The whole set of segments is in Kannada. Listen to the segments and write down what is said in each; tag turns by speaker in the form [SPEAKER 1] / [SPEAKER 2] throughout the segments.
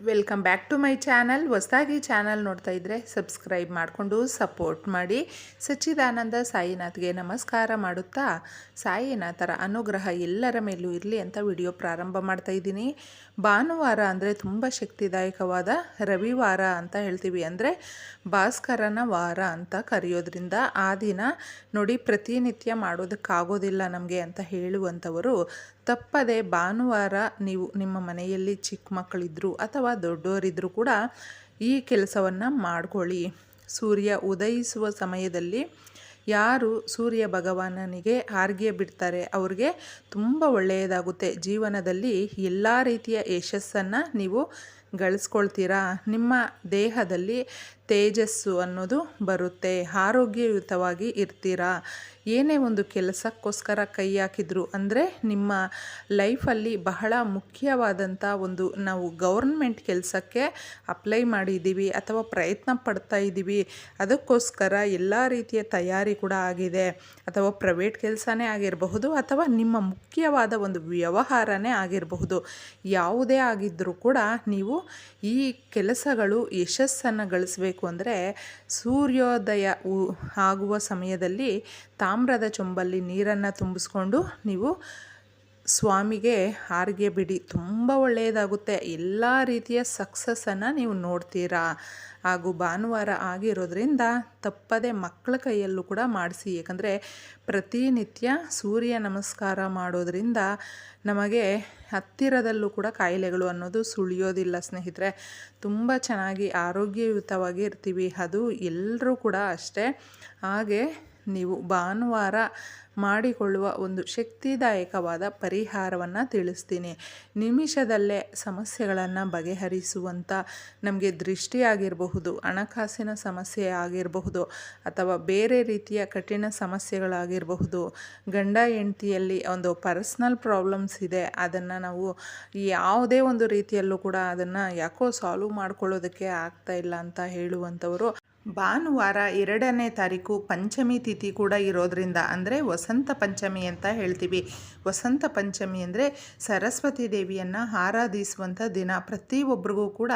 [SPEAKER 1] Welcome back to my channel ಹೊಸದಾಗಿ ಚಾನಲ್ ನೋಡ್ತಾ ಇದ್ದರೆ ಸಬ್ಸ್ಕ್ರೈಬ್ ಮಾಡಿಕೊಂಡು ಸಪೋರ್ಟ್ ಮಾಡಿ. ಸಚ್ಚಿದಾನಂದ ಸಾಯಿನಾಥ್ಗೆ ನಮಸ್ಕಾರ ಮಾಡುತ್ತಾ? ಸಾಯಿನಾಥರ ಅನುಗ್ರಹ ಎಲ್ಲರ ಮೇಲೂ ಇರಲಿ ಅಂತ ವಿಡಿಯೋ ಪ್ರಾರಂಭ ಮಾಡ್ತಾ ಇದ್ದೀನಿ. ಭಾನುವಾರ ಅಂದರೆ ತುಂಬ ಶಕ್ತಿದಾಯಕವಾದ ರವಿವಾರ ಅಂತ ಹೇಳ್ತೀವಿ. ಅಂದರೆ ಭಾಸ್ಕರನ ವಾರ ಅಂತ ಕರೆಯೋದ್ರಿಂದ ಆ ದಿನ ನೋಡಿ ಪ್ರತಿನಿತ್ಯ ಮಾಡೋದಕ್ಕಾಗೋದಿಲ್ಲ ನಮಗೆ ಅಂತ ಹೇಳುವಂಥವರು, ತಪ್ಪದೆ ಭಾನುವಾರ ನೀವು ನಿಮ್ಮ ಮನೆಯಲ್ಲಿ ಚಿಕ್ಕ ಮಕ್ಕಳಿದ್ರು ಅಥವಾ ದೊಡ್ಡವರಿದ್ದರೂ ಕೂಡ ಈ ಕೆಲಸವನ್ನು ಮಾಡಿಕೊಳ್ಳಿ. ಸೂರ್ಯ ಉದಯಿಸುವ ಸಮಯದಲ್ಲಿ ಯಾರು ಸೂರ್ಯ ಭಗವಾನನಿಗೆ ಹಾರ್ಗೆ ಬಿಡ್ತಾರೆ ಅವ್ರಿಗೆ ತುಂಬ ಒಳ್ಳೆಯದಾಗುತ್ತೆ. ಜೀವನದಲ್ಲಿ ಎಲ್ಲ ರೀತಿಯ ಯಶಸ್ಸನ್ನು ನೀವು ಗಳಿಸ್ಕೊಳ್ತೀರಾ? ನಿಮ್ಮ ದೇಹದಲ್ಲಿ ತೇಜಸ್ಸು ಅನ್ನೋದು ಬರುತ್ತೆ. ಆರೋಗ್ಯಯುತವಾಗಿ ಇರ್ತೀರಾ? ಏನೇ ಒಂದು ಕೆಲಸಕ್ಕೋಸ್ಕರ ಕೈ ಹಾಕಿದ್ರು ಅಂದರೆ ನಿಮ್ಮ ಲೈಫಲ್ಲಿ ಬಹಳ ಮುಖ್ಯವಾದಂಥ ಒಂದು ನಾವು ಗೌರ್ಮೆಂಟ್ ಕೆಲಸಕ್ಕೆ ಅಪ್ಲೈ ಮಾಡಿದ್ದೀವಿ ಅಥವಾ ಪ್ರಯತ್ನ ಪಡ್ತಾ ಇದ್ದೀವಿ. ಅದಕ್ಕೋಸ್ಕರ ಎಲ್ಲ ರೀತಿಯ ತಯಾರಿ ಕೂಡ ಆಗಿದೆ. ಅಥವಾ ಪ್ರೈವೇಟ್ ಕೆಲಸನೇ ಆಗಿರಬಹುದು ಅಥವಾ ನಿಮ್ಮ ಮುಖ್ಯವಾದ ಒಂದು ವ್ಯವಹಾರನೇ ಆಗಿರಬಹುದು. ಯಾವುದೇ ಆಗಿದ್ದರೂ ಕೂಡ ನೀವು ಈ ಕೆಲಸಗಳು ಯಶಸ್ಸನ್ನು ಗಳಿಸಬೇಕು. ಅಂದರೆ ಸೂರ್ಯೋದಯ ಆಗುವ ಸಮಯದಲ್ಲಿ ತಾಮ್ರದ ಚೊಂಬಲ್ಲಿ ನೀರನ್ನು ತುಂಬಿಸ್ಕೊಂಡು ನೀವು ಸ್ವಾಮಿಗೆ ಹಾರಿಗೆ ಬಿಡಿ, ತುಂಬ ಒಳ್ಳೆಯದಾಗುತ್ತೆ. ಎಲ್ಲ ರೀತಿಯ ಸಕ್ಸಸ್ಸನ್ನು ನೀವು ನೋಡ್ತೀರಾ? ಹಾಗೂ ಭಾನುವಾರ ಆಗಿರೋದ್ರಿಂದ ತಪ್ಪದೆ ಮಕ್ಕಳ ಕೈಯಲ್ಲೂ ಕೂಡ ಮಾಡಿಸಿ. ಏಕೆಂದರೆ ಪ್ರತಿನಿತ್ಯ ಸೂರ್ಯ ನಮಸ್ಕಾರ ಮಾಡೋದ್ರಿಂದ ನಮಗೆ ಹತ್ತಿರದಲ್ಲೂ ಕೂಡ ಕಾಯಿಲೆಗಳು ಅನ್ನೋದು ಸುಳಿಯೋದಿಲ್ಲ ಸ್ನೇಹಿತರೆ. ತುಂಬ ಚೆನ್ನಾಗಿ ಆರೋಗ್ಯಯುತವಾಗಿ ಇರ್ತೀವಿ. ಅದು ಎಲ್ಲರೂ ಕೂಡ ಅಷ್ಟೇ. ಹಾಗೆ ನೀವು ಭಾನುವಾರ ಮಾಡಿಕೊಳ್ಳುವ ಒಂದು ಶಕ್ತಿದಾಯಕವಾದ ಪರಿಹಾರವನ್ನು ತಿಳಿಸ್ತೀನಿ. ನಿಮಿಷದಲ್ಲೇ ಸಮಸ್ಯೆಗಳನ್ನು ಬಗೆಹರಿಸುವಂಥ ನಮಗೆ ದೃಷ್ಟಿಯಾಗಿರಬಹುದು ಹಣಕಾಸಿನ ಸಮಸ್ಯೆ ಆಗಿರಬಹುದು, ಅಥವಾ ಬೇರೆ ರೀತಿಯ ಕಠಿಣ ಸಮಸ್ಯೆಗಳಾಗಿರಬಹುದು. ಗಂಡ ಹೆಂಡತಿಯಲ್ಲಿ ಒಂದು ಪರ್ಸ್ನಲ್ ಪ್ರಾಬ್ಲಮ್ಸ್ ಇದೆ, ಅದನ್ನು ನಾವು ಯಾವುದೇ ಒಂದು ರೀತಿಯಲ್ಲೂ ಕೂಡ ಅದನ್ನು ಯಾಕೋ ಸಾಲ್ವ್ ಮಾಡ್ಕೊಳ್ಳೋದಕ್ಕೆ ಆಗ್ತಾ ಇಲ್ಲ ಅಂತ ಹೇಳುವಂಥವರು ಭಾನುವಾರ ಎರಡನೇ ತಾರೀಕು ಪಂಚಮಿ ತಿಥಿ ಕೂಡ ಇರೋದ್ರಿಂದ, ಅಂದರೆ ವಸಂತ ಪಂಚಮಿ ಅಂತ ಹೇಳ್ತೀವಿ. ವಸಂತ ಪಂಚಮಿ ಅಂದರೆ ಸರಸ್ವತಿ ದೇವಿಯನ್ನು ಆರಾಧಿಸುವಂಥ ದಿನ. ಪ್ರತಿಯೊಬ್ಬರಿಗೂ ಕೂಡ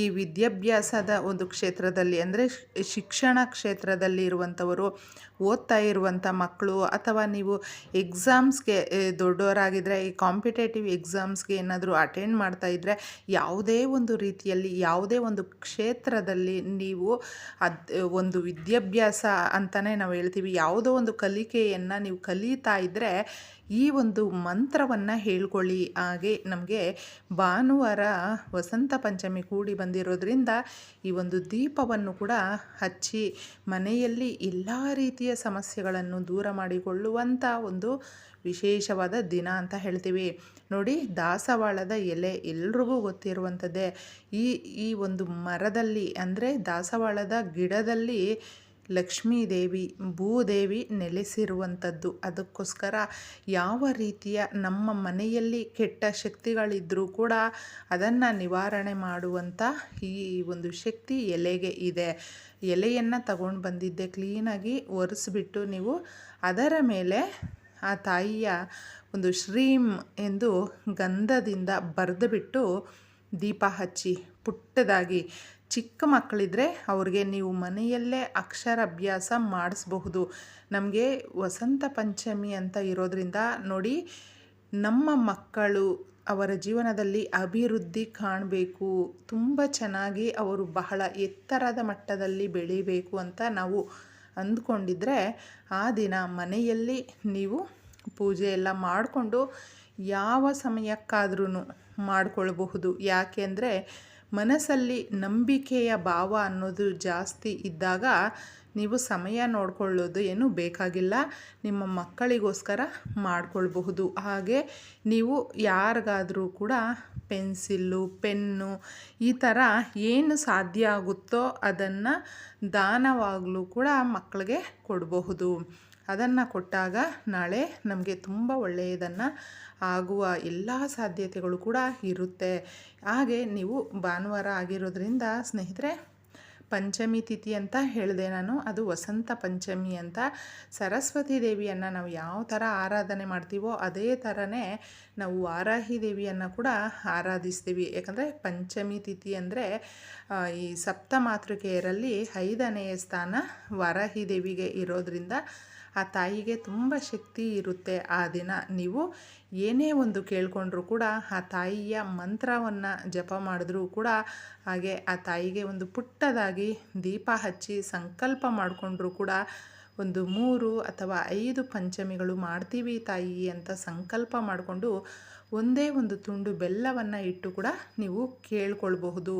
[SPEAKER 1] ಈ ವಿದ್ಯಾಭ್ಯಾಸದ ಒಂದು ಕ್ಷೇತ್ರದಲ್ಲಿ, ಅಂದರೆ ಶಿಕ್ಷಣ ಕ್ಷೇತ್ರದಲ್ಲಿ ಇರುವಂಥವರು ಓದ್ತಾ ಇರುವಂಥ ಮಕ್ಕಳು, ಅಥವಾ ನೀವು ಎಕ್ಸಾಮ್ಸ್ಗೆ ದೊಡ್ಡವರಾಗಿದ್ದರೆ ಈ ಕಾಂಪಿಟೇಟಿವ್ ಎಕ್ಸಾಮ್ಸ್ಗೆ ಏನಾದರೂ ಅಟೆಂಡ್ ಮಾಡ್ತಾ ಇದ್ದರೆ ಯಾವುದೇ ಒಂದು ರೀತಿಯಲ್ಲಿ, ಯಾವುದೇ ಒಂದು ಕ್ಷೇತ್ರದಲ್ಲಿ ನೀವು ಅದು, ಒಂದು ವಿದ್ಯಾಭ್ಯಾಸ ಅಂತಲೇ ನಾವು ಹೇಳ್ತೀವಿ. ಯಾವುದೋ ಒಂದು ಕಲಿಕೆಯನ್ನು ನೀವು ಕಲಿತಾ ಇದ್ದರೆ ಈ ಒಂದು ಮಂತ್ರವನ್ನು ಹೇಳ್ಕೊಳ್ಳಿ. ಹಾಗೆ ನಮಗೆ ಭಾನುವಾರ ವಸಂತ ಪಂಚಮಿ ಕೂಡಿ ಬಂದಿರೋದ್ರಿಂದ ಈ ಒಂದು ದೀಪವನ್ನು ಕೂಡ ಹಚ್ಚಿ ಮನೆಯಲ್ಲಿ ಎಲ್ಲ ರೀತಿಯ ಸಮಸ್ಯೆಗಳನ್ನು ದೂರ ಮಾಡಿಕೊಳ್ಳುವಂಥ ಒಂದು ವಿಶೇಷವಾದ ದಿನ ಅಂತ ಹೇಳ್ತೀವಿ. ನೋಡಿ, ದಾಸವಾಳದ ಎಲೆ ಎಲ್ರಿಗೂ ಗೊತ್ತಿರುವಂಥದ್ದೇ. ಈ ಈ ಒಂದು ಮರದಲ್ಲಿ, ಅಂದರೆ ದಾಸವಾಳದ ಗಿಡದಲ್ಲಿ ಲಕ್ಷ್ಮೀ ದೇವಿ ಭೂದೇವಿ ನೆಲೆಸಿರುವಂಥದ್ದು. ಅದಕ್ಕೋಸ್ಕರ ಯಾವ ರೀತಿಯ ನಮ್ಮ ಮನೆಯಲ್ಲಿ ಕೆಟ್ಟ ಶಕ್ತಿಗಳಿದ್ದರೂ ಕೂಡ ಅದನ್ನು ನಿವಾರಣೆ ಮಾಡುವಂಥ ಈ ಒಂದು ಶಕ್ತಿ ಎಲೆಗೆ ಇದೆ. ಎಲೆಯನ್ನು ತಗೊಂಡು ಬಂದಿದ್ದೆ, ಕ್ಲೀನಾಗಿ ಒರೆಸ್ಬಿಟ್ಟು ನೀವು ಅದರ ಮೇಲೆ ಆ ತಾಯಿಯ ಒಂದು ಶ್ರೀಮ್ ಎಂದು ಗಂಧದಿಂದ ಬರೆದುಬಿಟ್ಟು ದೀಪ ಹಚ್ಚಿ ಪುಟ್ಟದಾಗಿ ಚಿಕ್ಕ ಮಕ್ಕಳಿದ್ರೆ ಅವ್ರಿಗೆ ನೀವು ಮನೆಯಲ್ಲೇ ಅಕ್ಷರಾಭ್ಯಾಸ ಮಾಡಿಸ್ಬಹುದು. ನಮಗೆ ವಸಂತ ಪಂಚಮಿ ಅಂತ ಇರೋದ್ರಿಂದ ನೋಡಿ ನಮ್ಮ ಮಕ್ಕಳು ಅವರ ಜೀವನದಲ್ಲಿ ಅಭಿವೃದ್ಧಿ ಕಾಣಬೇಕು. ತುಂಬ ಚೆನ್ನಾಗಿ ಅವರು ಬಹಳ ಎತ್ತರದ ಮಟ್ಟದಲ್ಲಿ ಬೆಳೀಬೇಕು ಅಂತ ನಾವು ಅಂದ್ಕೊಂಡಿದ್ರೆ ಆ ದಿನ ಮನೆಯಲ್ಲಿ ನೀವು ಪೂಜೆ ಎಲ್ಲ ಮಾಡಿಕೊಂಡು ಯಾವ ಸಮಯಕ್ಕಾದ್ರೂ ಮಾಡಿಕೊಳ್ಬಹುದು. ಯಾಕೆಂದರೆ ಮನಸ್ಸಲ್ಲಿ ನಂಬಿಕೆಯ ಭಾವ ಅನ್ನೋದು ಜಾಸ್ತಿ ಇದ್ದಾಗ ನೀವು ಸಮಯ ನೋಡಿಕೊಳ್ಳೋದು ಏನು ಬೇಕಾಗಿಲ್ಲ. ನಿಮ್ಮ ಮಕ್ಕಳಿಗೋಸ್ಕರ ಮಾಡಿಕೊಳ್ಬಹುದು. ಹಾಗೆ ನೀವು ಯಾರಿಗಾದರೂ ಕೂಡ ಪೆನ್ಸಿಲ್ಲು ಪೆನ್ನು ಈ ಥರ ಏನು ಸಾಧ್ಯ ಆಗುತ್ತೋ ಅದನ್ನು ದಾನವಾಗಲೂ ಕೂಡ ಮಕ್ಕಳಿಗೆ ಕೊಡಬಹುದು. ಅದನ್ನು ಕೊಟ್ಟಾಗ ನಾಳೆ ನಮಗೆ ತುಂಬ ಒಳ್ಳೆಯದನ್ನು ಆಗುವ ಎಲ್ಲ ಸಾಧ್ಯತೆಗಳು ಕೂಡ ಇರುತ್ತೆ. ಹಾಗೆ ನೀವು ಭಾನುವಾರ ಆಗಿರೋದ್ರಿಂದ ಸ್ನೇಹಿತರೆ ಪಂಚಮಿ ತಿಥಿ ಅಂತ ಹೇಳಿದೆ ನಾನು. ಅದು ವಸಂತ ಪಂಚಮಿ ಅಂತ. ಸರಸ್ವತಿ ದೇವಿಯನ್ನು ನಾವು ಯಾವ ಥರ ಆರಾಧನೆ ಮಾಡ್ತೀವೋ ಅದೇ ಥರನೇ ನಾವು ವಾರಾಹಿ ದೇವಿಯನ್ನು ಕೂಡ ಆರಾಧಿಸ್ತೀವಿ. ಯಾಕಂದರೆ ಪಂಚಮಿ ತಿಥಿ ಅಂದರೆ ಈ ಸಪ್ತ ಮಾತೃಕೆಯರಲ್ಲಿ ಐದನೆಯ ಸ್ಥಾನ ವಾರಾಹಿ ದೇವಿಗೆ ಇರೋದ್ರಿಂದ ಆ ತಾಯಿಗೆ ತುಂಬ ಶಕ್ತಿ ಇರುತ್ತೆ ಆ ದಿನ. ನೀವು ಏನೇ ಒಂದು ಕೇಳಿಕೊಂಡ್ರೂ ಕೂಡ ಆ ತಾಯಿಯ ಮಂತ್ರವನ್ನು ಜಪ ಮಾಡಿದ್ರೂ ಕೂಡ ಹಾಗೆ ಆ ತಾಯಿಗೆ ಒಂದು ಪುಟ್ಟದಾಗಿ ದೀಪ ಹಚ್ಚಿ ಸಂಕಲ್ಪ ಮಾಡಿಕೊಂಡ್ರೂ ಕೂಡ ಒಂದು ಮೂರು ಅಥವಾ ಐದು ಪಂಚಮಿಗಳು ಮಾಡ್ತೀವಿ ತಾಯಿ ಅಂತ ಸಂಕಲ್ಪ ಮಾಡಿಕೊಂಡು ಒಂದೇ ಒಂದು ತುಂಡು ಬೆಲ್ಲವನ್ನು ಇಟ್ಟು ಕೂಡ ನೀವು ಕೇಳ್ಕೊಳ್ಬಹುದು.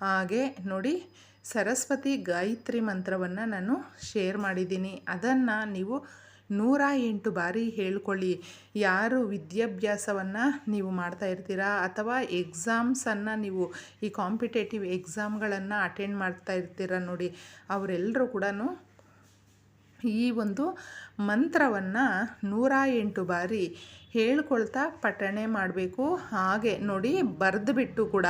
[SPEAKER 1] ಹಾಗೆ ನೋಡಿ ಸರಸ್ವತಿ ಗಾಯತ್ರಿ ಮಂತ್ರವನ್ನು ನಾನು ಶೇರ್ ಮಾಡಿದ್ದೀನಿ. ಅದನ್ನು ನೀವು ನೂರ ಎಂಟು ಬಾರಿ ಹೇಳ್ಕೊಳ್ಳಿ. ಯಾರು ವಿದ್ಯಾಭ್ಯಾಸವನ್ನು ನೀವು ಮಾಡ್ತಾ ಇರ್ತೀರಾ ಅಥವಾ ಎಕ್ಸಾಮ್ಸನ್ನು ನೀವು ಈ ಕಾಂಪಿಟೇಟಿವ್ ಎಕ್ಸಾಮ್ಗಳನ್ನು ಅಟೆಂಡ್ ಮಾಡ್ತಾ ಇರ್ತೀರ ನೋಡಿ ಅವರೆಲ್ಲರೂ ಕೂಡ ಈ ಒಂದು ಮಂತ್ರವನ್ನು ನೂರ ಎಂಟು ಬಾರಿ ಹೇಳ್ಕೊಳ್ತಾ ಪಠಣೆ ಮಾಡಬೇಕು. ಹಾಗೆ ನೋಡಿ ಬರೆದುಬಿಟ್ಟು ಕೂಡ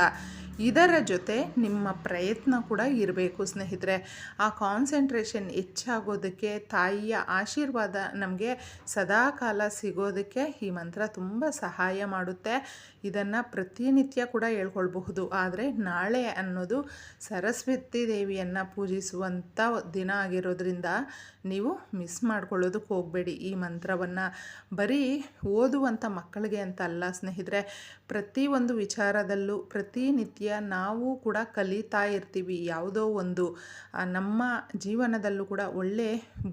[SPEAKER 1] ಇದರ ಜೊತೆ ನಿಮ್ಮ ಪ್ರಯತ್ನ ಕೂಡ ಇರಬೇಕು ಸ್ನೇಹಿತರೆ. ಆ ಕಾನ್ಸಂಟ್ರೇಷನ್ ಹೆಚ್ಚಾಗೋದಕ್ಕೆ, ತಾಯಿಯ ಆಶೀರ್ವಾದ ನಮಗೆ ಸದಾಕಾಲ ಸಿಗೋದಕ್ಕೆ ಈ ಮಂತ್ರ ತುಂಬ ಸಹಾಯ ಮಾಡುತ್ತೆ. ಇದನ್ನು ಪ್ರತಿನಿತ್ಯ ಕೂಡ ಹೇಳ್ಕೊಳ್ಬಹುದು. ಆದರೆ ನಾಳೆ ಅನ್ನೋದು ಸರಸ್ವತಿ ದೇವಿಯನ್ನು ಪೂಜಿಸುವಂಥ ದಿನ ಆಗಿರೋದ್ರಿಂದ ನೀವು ಮಿಸ್ ಮಾಡ್ಕೊಳ್ಳೋದಕ್ಕೆ ಹೋಗಬೇಡಿ ಈ ಮಂತ್ರವನ್ನು. ಬರೀ ಓದುವಂಥ ಮಕ್ಕಳಿಗೆ ಅಂತ ಅಲ್ಲ ಸ್ನೇಹಿತರೆ, ಪ್ರತಿ ಒಂದು ವಿಚಾರದಲ್ಲೂ ಪ್ರತಿನಿತ್ಯ ನಾವು ಕೂಡ ಕಲಿತಾ ಇರ್ತೀವಿ. ಯಾವುದೋ ಒಂದು ನಮ್ಮ ಜೀವನದಲ್ಲೂ ಕೂಡ ಒಳ್ಳೆ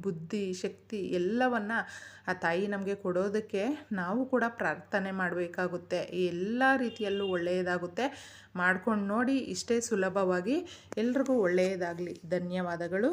[SPEAKER 1] ಬುದ್ಧಿ, ಶಕ್ತಿ ಎಲ್ಲವನ್ನು ಆ ತಾಯಿ ನಮಗೆ ಕೊಡೋದಕ್ಕೆ ನಾವು ಕೂಡ ಪ್ರಾರ್ಥನೆ ಮಾಡಬೇಕಾಗುತ್ತೆ. ಎಲ್ಲ ರೀತಿಯಲ್ಲೂ ಒಳ್ಳೆಯದಾಗುತ್ತೆ. ಮಾಡ್ಕೊಂಡು ನೋಡಿ ಇಷ್ಟೇ ಸುಲಭವಾಗಿ ಎಲ್ರಿಗೂ ಒಳ್ಳೆಯದಾಗಲಿ. ಧನ್ಯವಾದಗಳು.